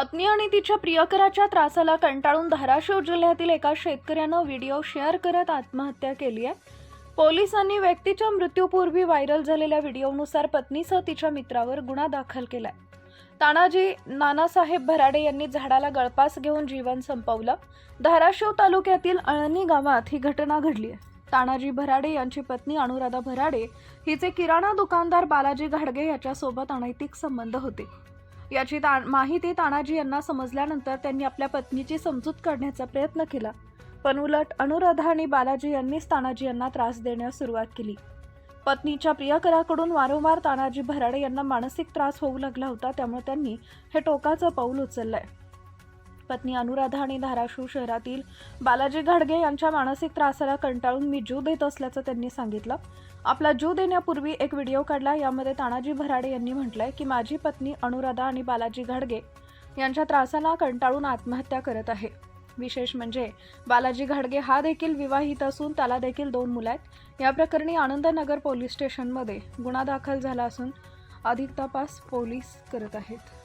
पत्नी आणि तिच्या प्रियकराच्या त्रासाला कंटाळून धाराशिव जिल्ह्यातील एका शेतकऱ्यानं व्हिडिओ शेअर करत आत्महत्या केली आहे. पोलिसांनी व्यक्तीच्या मृत्यूपूर्वी व्हायरल झालेल्या व्हिडिओनुसार पत्नीसह तिच्या मित्रावर गुन्हा दाखल केलाय. तानाजी नानासाहेब भराडे यांनी झाडाला गळपास घेऊन जीवन संपवलं. धाराशिव तालुक्यातील अळणी गावात ही घटना घडली आहे. तानाजी भराडे यांची पत्नी अनुराधा भराडे हिचे किराणा दुकानदार बालाजी घाडगे याच्यासोबत अनैतिक संबंध होते. याची ता माहिती तानाजी यांना समजल्यानंतर त्यांनी आपल्या पत्नीची समजूत काढण्याचा प्रयत्न केला. पण उलट अनुराधा आणि बालाजी यांनीच तानाजी यांना त्रास देण्यास सुरुवात केली. पत्नीच्या प्रियकराकडून वारंवार तानाजी भराडे यांना मानसिक त्रास होऊ लागला होता त्यामुळे त्यांनी हे टोकाचं पाऊल उचललंय. पत्नी अनुराधा आणि धाराशिव शहरातील बालाजी घाडगे यांच्या मानसिक त्रासाला कंटाळून मी जीव देत असल्याचं त्यांनी सांगितलं. आपला जीव देण्यापूर्वी एक व्हिडिओ काढला. यामध्ये तानाजी भराडे यांनी म्हटलंय की माझी पत्नी अनुराधा आणि बालाजी घाडगे यांच्या त्रासाला कंटाळून आत्महत्या करत आहे. विशेष म्हणजे बालाजी घाडगे हा देखील विवाहित असून त्याला देखील दोन मुलं आहेत. या प्रकरणी आनंदनगर पोलीस स्टेशनमध्ये गुन्हा दाखल झाला असून अधिक तपास पोलीस करत आहेत.